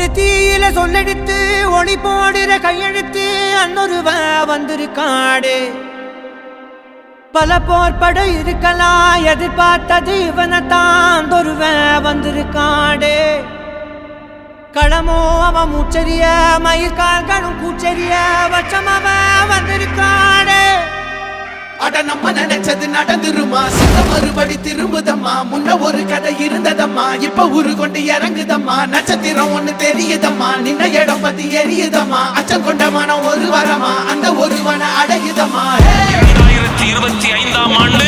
ஒரு தீயில சொல்லெடுத்து ஒளி போடுற கையெழுத்து அன்னொருவ வந்திருக்காடு. பல போர்பட இருக்கலாம் எதிர்பார்த்தது இவனைத்தான் ஒருவ வந்திருக்காடு. களமோ அவன் மூச்சரிய மயிர்கால்களும் கூச்சரிய வச்சம் அவன் நம்ம நினைச்சது நடந்துருமா? சில மறுபடி திரும்புதம்மா. முன்ன ஒரு கதை இருந்ததம்மா. இப்ப உரு கொண்டு இறங்குதம்மா. நட்சத்திரம் ஒண்ணு தெரியுதம்மா. நின்ன இடம் பத்தி எரியுதம்மா. அச்சம் கொண்ட மனம் ஒரு வரமா. அந்த ஒருவனை அடையுதம்மா. இரண்டாயிரத்தி இருபத்தி ஐந்தாம் ஆண்டு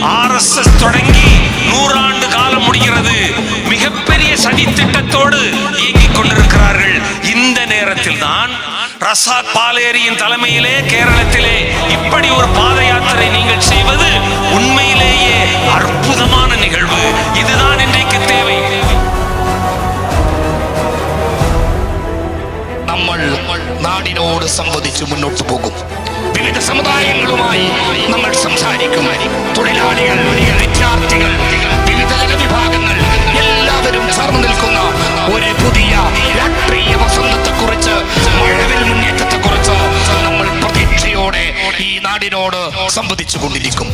ஆர்எஸ்எஸ் தொடங்கி நூறாண்டு காலம் முடிகிறது. மிகப்பெரிய சதி திட்டத்தோடு இயங்கிக் கொண்டிருக்கிறார்கள். இந்த நேரத்தில் தான் ரசாத் பாலேரியின் தலைமையிலே கேரளத்திலே இப்படி ஒரு നാടിനോട് സംവദിച്ച് മുന്നോട്ട് പോകും. വിവിധ സമുദായങ്ങളുമായി നമ്മൾ സംസാരിക്കും. തൊഴിലാളികൾ വിദ്യാർത്ഥികൾ വിവിധ വിഭാഗങ്ങൾ എല്ലാവരും ചേർന്ന് നിൽക്കുന്ന ഒരു പുതിയ രാഷ്ട്രീയ വസന്തത്തെക്കുറിച്ച് മഴവിൽ മുന്നേറ്റത്തെക്കുറിച്ച് നമ്മൾ പ്രതീക്ഷയോടെ ഈ നാടിനോട് സംവദിച്ചു കൊണ്ടിരിക്കും